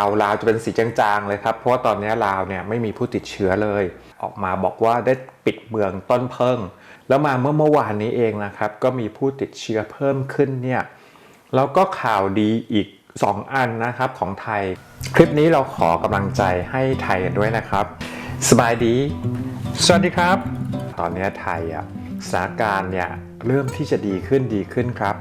เอาลาวจะเป็นสีจางๆเลยครับ เพราะว่าตอนนี้ลาวเนี่ยไม่มีผู้ติดเชื้อเลย ออกมาบอกว่าได้ปิดเมืองต้นเพิง แล้วมาเมื่อเมื่อวานนี้เองนะครับ ก็มีผู้ติดเชื้อเพิ่มขึ้นเนี่ยแล้วก็ข่าวดีอีก 2 อันนะครับของไทย คลิปนี้เราขอกำลังใจให้ไทยกันด้วยนะครับ สบายดี สวัสดีครับ ตอนนี้ไทยอะสถานการณ์เนี่ยเริ่มที่จะดีขึ้นดีขึ้นครับ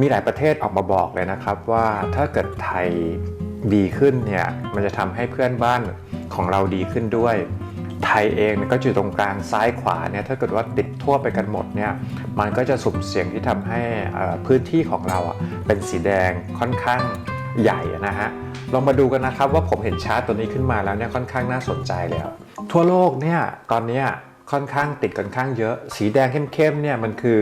มีหลายประเทศออกมาบอกเลยนะครับว่าถ้าเกิดไทย ดีขึ้นเนี่ยมันจะทำให้เพื่อนบ้านของเราดีขึ้นด้วย ไทยเองก็อยู่ตรงกลางซ้ายขวาเนี่ยถ้าเกิดว่าติดทั่วไปกันหมดเนี่ยมันก็จะสุ่มเสี่ยงที่ทำให้พื้นที่ของเราอะเป็นสีแดงค่อนข้างใหญ่นะฮะลองมาดูกันนะครับว่าผมเห็นชาร์ตตัวนี้ขึ้นมาแล้วเนี่ยค่อนข้างน่าสนใจแล้ว ทั่วโลกเนี่ยตอนนี้ค่อนข้างติดค่อนข้างเยอะ สีแดงเข้มๆเนี่ยมันคือ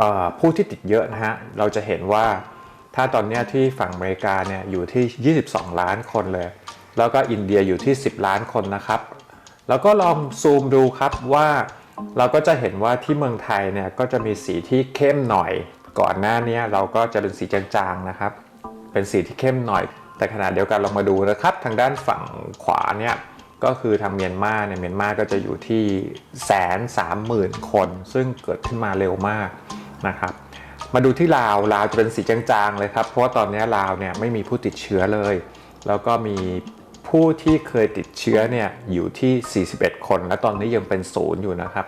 อผู้ที่ติดเยอะนะฮะเราจะเห็นว่า ถ้าตอนนี้ที่ฝั่งอเมริกาเนี่ยอยู่ที่ 22 ล้านคนเลย แล้วก็อินเดียอยู่ที่ 10 ล้านคนนะครับ แล้วก็ลองซูมดูครับว่าเราก็จะเห็นว่าที่เมืองไทยเนี่ยก็จะมีสีที่เข้มหน่อย ก่อนหน้านี้เราก็จะเป็นสีจางๆนะครับ เป็นสีที่เข้มหน่อย แต่ขณะเดียวกันลองมาดูนะครับ ทางด้านฝั่งขวาเนี่ยก็คือทางเมียนมาเนี่ยเมียนมาก็จะอยู่ที่แสนสามหมื่นคน ซึ่งเกิดขึ้นมาเร็วมากนะครับ มาดูที่ลาวลาวจะเป็นสีจางๆเลยครับ เพราะว่าตอนนี้ลาวเนี่ยไม่มีผู้ติดเชื้อเลย แล้วก็มีผู้ที่เคยติดเชื้อเนี่ยอยู่ที่ 41 คน และตอนนี้ยังเป็นศูนย์อยู่นะครับ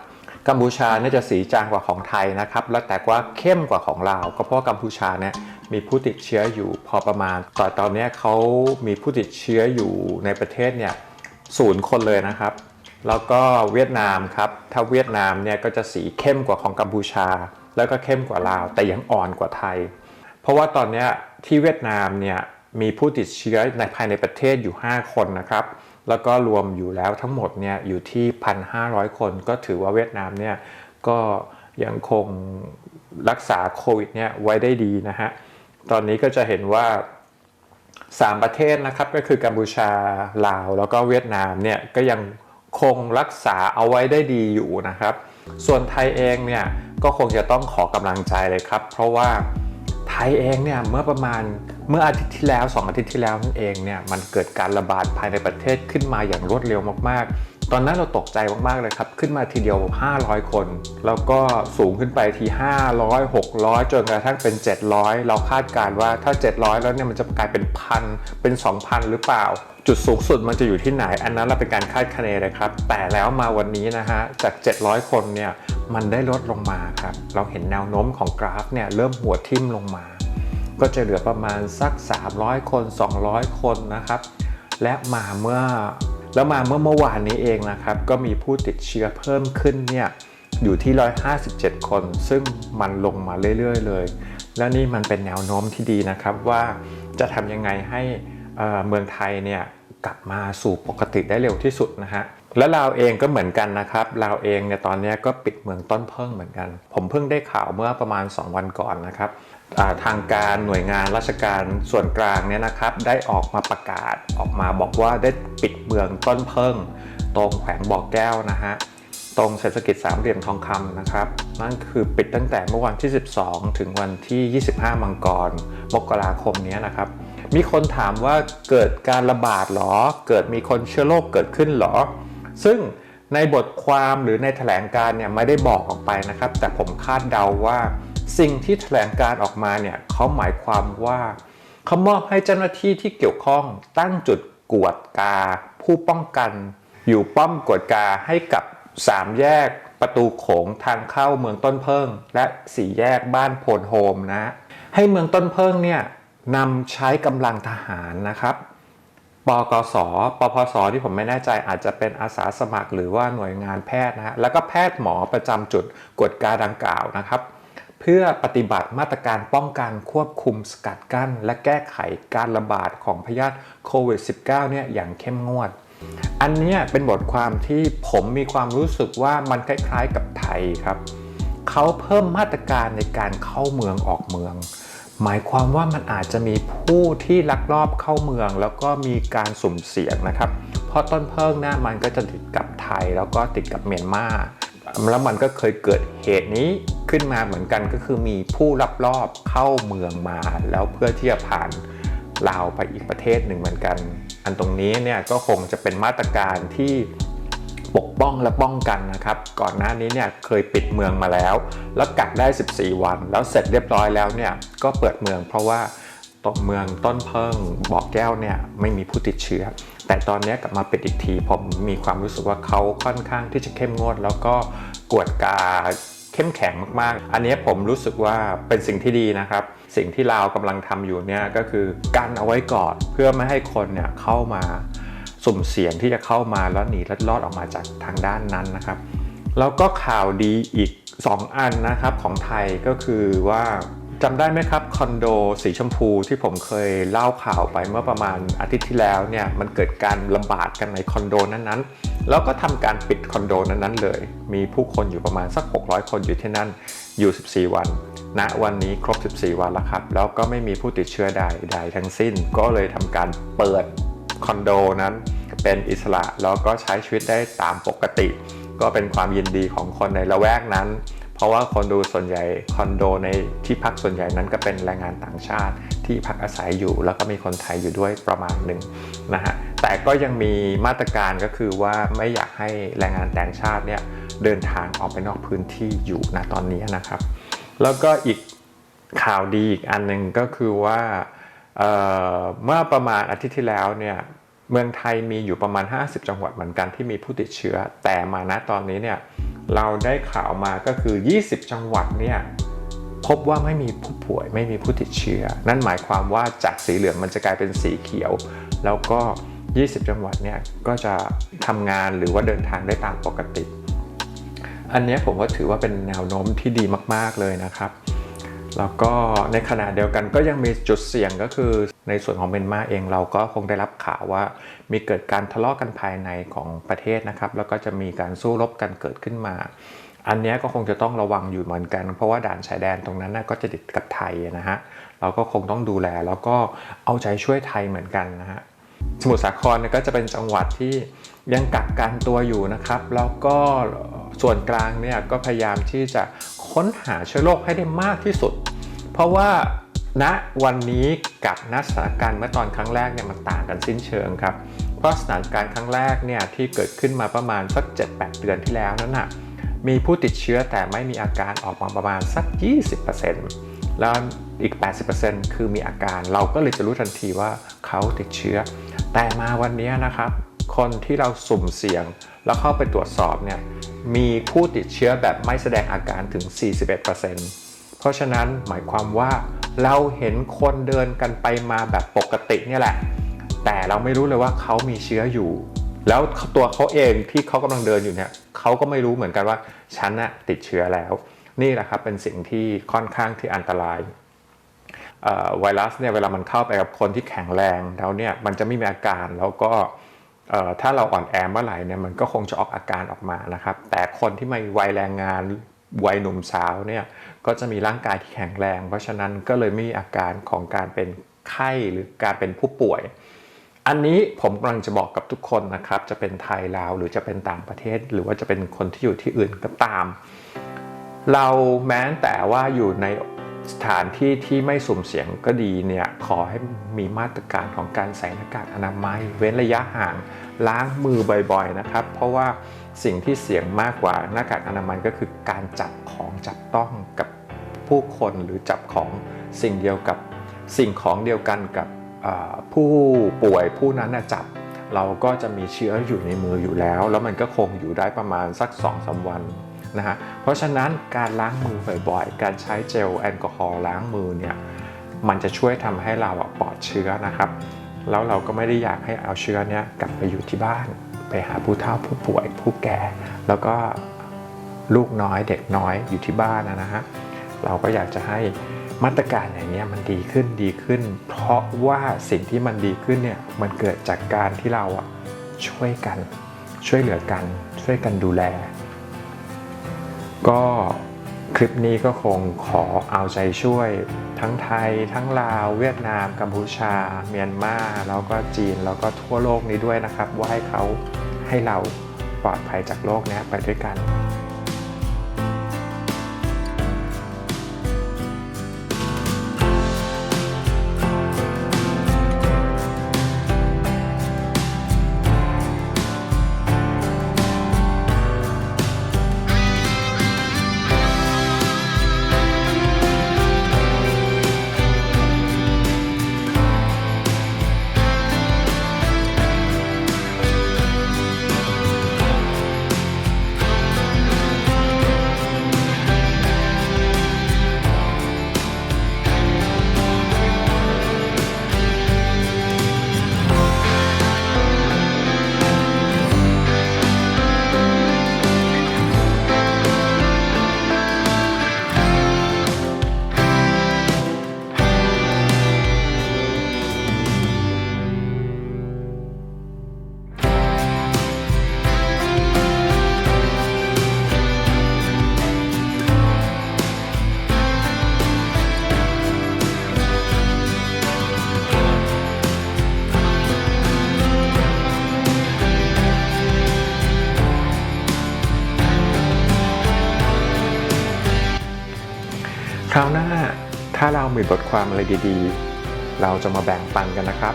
กัมพูชาเนี่ยจะสีจางกว่าของไทยนะครับ และแต่ว่าเข้มกว่าของลาว ก็เพราะกัมพูชาเนี่ยมีผู้ติดเชื้ออยู่พอประมาณตอนตอนนี้เขามีผู้ติดเชื้ออยู่ในประเทศเนี่ยศูนย์คนเลยนะครับ แล้วก็เวียดนามครับ ถ้าเวียดนามเนี่ยก็จะสีเข้มกว่าของกัมพูชา แล้วก็เข้มกว่าลาว แต่ยังอ่อนกว่าไทย เพราะว่าตอนนี้ที่เวียดนามเนี่ยมีผู้ติดเชื้อในภายในประเทศอยู่ 5 คนนะครับ แล้วก็รวมอยู่แล้วทั้งหมดเนี่ยอยู่ที่ 1,500 คน ก็ถือว่าเวียดนามเนี่ยก็ยังคงรักษาโควิดเนี่ยไว้ได้ดีนะฮะ ตอนนี้ก็จะเห็นว่า 3 ประเทศนะครับก็คือกัมพูชา ลาว แล้วก็เวียดนามเนี่ยก็ยัง คงรักษาเอาไว้ได้ดีอยู่นะครับ ส่วนไทยเองเนี่ยก็คงจะต้องขอกำลังใจเลยครับ เพราะว่าไทยเองเนี่ยเมื่อประมาณเมื่ออาทิตย์ที่แล้ว 2 อาทิตย์ที่แล้วนั่นเองเนี่ยมันเกิดการระบาดภายในประเทศขึ้นมาอย่างรวดเร็วมากๆ ตอนนั้นเราตกใจมากๆเลยครับ ขึ้นมาทีเดียว 500 คน แล้วก็สูงขึ้นไปที 500 600 จนกระทั่งเป็น 700 เราคาดการณ์ว่าถ้า 700 แล้วเนี่ยมันจะกลายเป็นพันเป็น 2,000 หรือเปล่า จุดสูงสุดมันจะอยู่ที่ไหน อันนั้นเราเป็นการคาดคะเนเลยครับ แต่แล้วมาวันนี้นะฮะ จาก 700 คนเนี่ยมันได้ลดลงมาครับ เราเห็นแนวโน้มของกราฟเนี่ยเริ่มหัวทิ่มลงมา ก็จะเหลือประมาณสัก 300 คน 200 คนนะครับ และมาเมื่อ แล้วมาเมื่อเมื่อวานนี้เองนะครับ ก็มีผู้ติดเชื้อเพิ่มขึ้นเนี่ยอยู่ที่ 157 คน ซึ่งมันลงมาเรื่อยๆ เลย แล้วนี่มันเป็นแนวโน้มที่ดีนะครับว่าจะทำยังไงให้เอ่อเมืองไทยเนี่ยกลับมาสู่ปกติได้เร็วที่สุดนะฮะ และลาวเองก็เหมือนกันนะครับลาวเองเนี่ยตอนนี้ก็ปิดเมืองต้นเพิ่งเหมือนกัน ผมเพิ่งได้ข่าวเมื่อประมาณ 2 วันก่อนนะครับทางการหน่วยงานราชการส่วนกลางเนี่ยนะครับ ได้ออกมาประกาศออกมาบอกว่าได้ปิดเมืองต้นเพิ่ง ตรงแขวงบ่อแก้วนะฮะตรงเศรษฐกิจสามเหลี่ยมทองคำนะครับ นั่นคือปิดตั้งแต่เมื่อวันที่ 12 ถึงวันที่ 25 มังกร มกราคมนี้นะครับ มีคนถามว่าเกิดการระบาดหรอ เกิดมีคนเชื้อโรคเกิดขึ้นหรอ ซึ่งในบทความหรือในแถลงการเนี่ยไม่ได้บอกออกไปนะครับ แต่ผมคาดเดาว่าสิ่งที่แถลงการออกมาเนี่ยเขาหมายความว่าเขามอบให้เจ้าหน้าที่ที่เกี่ยวข้องตั้งจุดกวดกา ผู้ป้องกัน อยู่ป้อมกวดกาให้กับ 3 แยกประตูโขงทางเข้าเมืองต้นเพิง และ4แยกบ้านโพนโฮมนะ ให้เมืองต้นเพิงเนี่ยนำใช้กำลังทหารนะครับ ปกสปพสที่ผมไม่แน่ใจอาจจะเป็นอาสาสมัคร หรือว่าหน่วยงานแพทย์นะฮะแล้วก็แพทย์หมอประจำจุดกดการดังกล่าวนะครับ เพื่อปฏิบัติมาตรการป้องกันควบคุมสกัดกั้น และแก้ไขการระบาดของพยาธิโควิด -19 เนี่ยอย่างเข้มงวด อันนี้เป็นบทความที่ผมมีความรู้สึกว่ามันคล้ายๆกับไทยครับเขาเพิ่มมาตรการในการเข้าเมืองออกเมือง หมายความว่ามันอาจจะมีผู้ที่ลักลอบเข้าเมือง แล้วก็มีการสุ่มเสี่ยงนะครับ เพราะต้นเพิงหน้ามันก็จะติดกับไทยแล้วก็ติดกับเมียนมาแล้วมันก็เคยเกิดเหตุนี้ขึ้นมาเหมือนกันก็คือมีผู้ลักลอบเข้าเมืองมา แล้วเพื่อที่จะผ่านลาวไปอีกประเทศหนึ่งเหมือนกัน อันตรงนี้เนี่ยก็คงจะเป็นมาตรการที่ ปกป้องและป้องกันนะครับ ก่อนหน้านี้เนี่ยเคยปิดเมืองมาแล้ว แล้วกักได้ 14 วัน แล้วเสร็จเรียบร้อยแล้วเนี่ยก็เปิดเมืองเพราะว่าตรงเมืองต้นเพิงบอกแก้วเนี่ยไม่มีผู้ติดเชื้อ แต่ตอนนี้กลับมาปิดอีกทีผมมีความรู้สึกว่าเขาค่อนข้างที่จะเข้มงวด แล้วก็กวดกาเข้มแข็งมากๆ อันนี้ผมรู้สึกว่าเป็นสิ่งที่ดีนะครับ สิ่งที่ลากำลังทำอยู่เนี่ยก็คือกันเอาไว้ก่อนเพื่อไม่ให้คนเนี่ยเข้ามา สุ่มเสี่ยงที่จะเข้ามาแล้วหนีลัดลอดออกมาจากทางด้านนั้นนะครับ แล้วก็ข่าวดีอีก 2 อันนะครับของไทยก็คือว่าจำได้ไหมครับคอนโดสีชมพูที่ผมเคยเล่าข่าวไปเมื่อประมาณอาทิตย์ที่แล้วเนี่ยมันเกิดการระบาดกันในคอนโดนั้นๆ แล้วก็ทำการปิดคอนโดนั้นๆเลย มีผู้คนอยู่ประมาณสัก 600 คนอยู่ที่นั่นอยู่ 14 วันณวันนี้ครบ 14 วันแล้วครับ แล้วก็ไม่มีผู้ติดเชื้อใดใดทั้งสิ้น ก็เลยทำการเปิด คอนโดนั้นเป็นอิสระแล้วก็ใช้ชีวิตได้ตามปกติ ก็เป็นความยินดีของคนในละแวกนั้น เพราะว่าคนดูส่วนใหญ่คอนโดในที่พักส่วนใหญ่นั้นก็เป็นแรงงานต่างชาติที่พักอาศัยอยู่ แล้วก็มีคนไทยอยู่ด้วยประมาณหนึ่งนะฮะแต่ก็ยังมีมาตรการก็คือว่าไม่อยากให้แรงงานต่างชาติเนี่ยเดินทางออกไปนอกพื้นที่อยู่ณตอนนี้นะครับ แล้วก็อีกข่าวดีอีกอันหนึ่งก็คือว่า เมื่อประมาณอาทิตย์ที่แล้วเนี่ยเมืองไทยมีอยู่ประมาณ 50 จังหวัดเหมือนกันที่มีผู้ติดเชื้อ แต่มาณตอนนี้เนี่ยเราได้ข่าวมาก็คือ 20 จังหวัดเนี่ยพบว่าไม่มีผู้ป่วยไม่มีผู้ติดเชื้อ นั่นหมายความว่าจากสีเหลืองมันจะกลายเป็นสีเขียว แล้วก็ 20 จังหวัดเนี่ยก็จะทำงานหรือว่าเดินทางได้ตามปกติ อันนี้ผมก็ถือว่าเป็นแนวโน้มที่ดีมาก ๆเลยนะครับ แล้วก็ในขณะเดียวกันก็ยังมีจุดเสี่ยงก็คือในส่วนของเมียนมาเองเราก็คงได้รับข่าวว่า มีเกิดการทะเลาะกันภายในของประเทศนะครับ แล้วก็จะมีการสู้รบกันเกิดขึ้นมา อันนี้ก็คงจะต้องระวังอยู่เหมือนกัน เพราะว่าด่านชายแดนตรงนั้นนะก็จะติดกับไทยนะฮะเราก็คงต้องดูแลแล้วก็เอาใจช่วยไทยเหมือนกันนะฮะสมุทรสาครก็จะเป็นจังหวัดที่ยังกักกันตัวอยู่นะครับ แล้วก็ส่วนกลางเนี่ยก็พยายามที่จะค้นหาเชื้อโรคให้ได้มากที่สุด เพราะว่าณวันนี้กับณสถานการณ์เมื่อตอนครั้งแรกเนี่ยมันต่างกันสิ้นเชิงครับ เพราะสถานการณ์ครั้งแรกเนี่ยที่เกิดขึ้นมาประมาณสัก 7-8 เดือนที่แล้วนั้นน่ะมีผู้ติดเชื้อแต่ไม่มีอาการออกมาประมาณสัก 20%แล้วอีก 80%คือมีอาการเราก็เลยจะรู้ทันทีว่าเขาติดเชื้อ แต่มาวันนี้นะครับ คนที่เราสุ่มเสี่ยงแล้วเข้าไปตรวจสอบเนี่ยมีผู้ติดเชื้อแบบไม่แสดงอาการถึง 41%เพ ราะฉะนั้นหมายความว่าเราเห็นคนเดินกันไปมาแบบปกติเนี่ยแหละ แต่เราไม่รู้เลยว่าเขามีเชื้ออยู่ แล้วตัวเขาเองที่เขากำลังเดินอยู่เนี่ยเขาก็ไม่รู้เหมือนกันว่าฉันน่ะติดเชื้อแล้ว นี่แหละครับเป็นสิ่งที่ค่อนข้างที่อันตรายไวรัสเนี่ยเวลามันเข้าไปกับคนที่แข็งแรงแล้วเนี่ยมันจะไม่มีอาการแล้วก็ถ้าเราอ่อนแอเมื่อไหร่เนี่ยมันก็คงจะออกอาการออกมานะครับ แต่คนที่มีวัยแรงงานวัยหนุ่มสาวเนี่ย ก็จะมีร่างกายที่แข็งแรง เพราะฉะนั้นก็เลยไม่มีอาการของการเป็นไข้หรือการเป็นผู้ป่วย อันนี้ผมกำลังจะบอกกับทุกคนนะครับ จะเป็นไทยลาวหรือจะเป็นต่างประเทศ หรือว่าจะเป็นคนที่อยู่ที่อื่นก็ตาม เราแม้แต่ว่าอยู่ในสถานที่ที่ไม่สุ่มเสี่ยงก็ดีเนี่ยขอให้มีมาตรการของการใส่หน้ากากอนามัย เว้นระยะห่างล้างมือบ่อยๆนะครับ เพราะว่าสิ่งที่เสี่ยงมากกว่าหน้ากากอนามัยก็คือการจับของจับต้องกับ ผู้คนหรือจับของสิ่งเดียวกับสิ่งของเดียวกันกับผู้ป่วยผู้นั้นจับ เราก็จะมีเชื้ออยู่ในมืออยู่แล้ว แล้วมันก็คงอยู่ได้ประมาณสัก2อสวันนะฮะเพราะฉะนั้นการล้างมือบ่อยๆ การใช้เจลแอลกอฮอล์ล้างมือเนี่ยมันจะช่วยทำให้เราปลอดเชื้อนะครับ แล้วเราก็ไม่ได้อยากให้เอาเชื้อเนี้ยกลับไปอยู่ที่บ้าน ไปหาผู้เฒ่าผู้ป่วยผู้แก่ แล้วก็ลูกน้อยเด็กน้อยอยู่ที่บ้านนะฮะ เราก็อยากจะให้มาตรการอย่างนี้มันดีขึ้นดีขึ้น เพราะว่าสิ่งที่มันดีขึ้นเนี่ยมันเกิดจากการที่เราอะช่วยกัน ช่วยเหลือกัน ช่วยกันดูแล ก็คลิปนี้ก็คงขอเอาใจช่วย ทั้งไทย ทั้งลาว เวียดนาม กัมพูชา เมียนมาแล้วก็จีนแล้วก็ทั่วโลกนี้ด้วยนะครับ ว่าให้เขาให้เราปลอดภัยจากโลกนี้ไปด้วยกัน ราวหน้าถ้าเรามีบทความอะไรดีๆ เราจะมาแบ่งปันกันนะครับ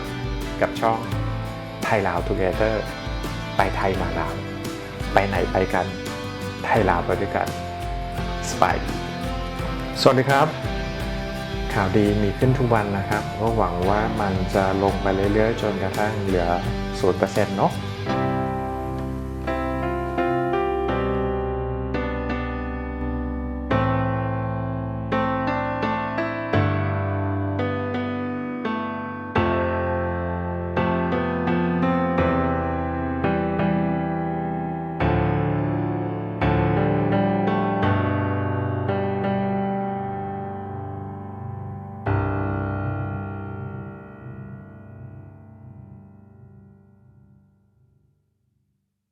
กับช่องไทยลาว Together ไปไทยมาลาวไปไหนไปกัน ไทยลาวไปด้วยกันสบายสวัสดีครับ ข่าวดีมีขึ้นทุกวันนะครับ ก็หวังว่ามันจะลงไปเรื่อยๆ จนกระทั่งเหลือ 0%เนาะ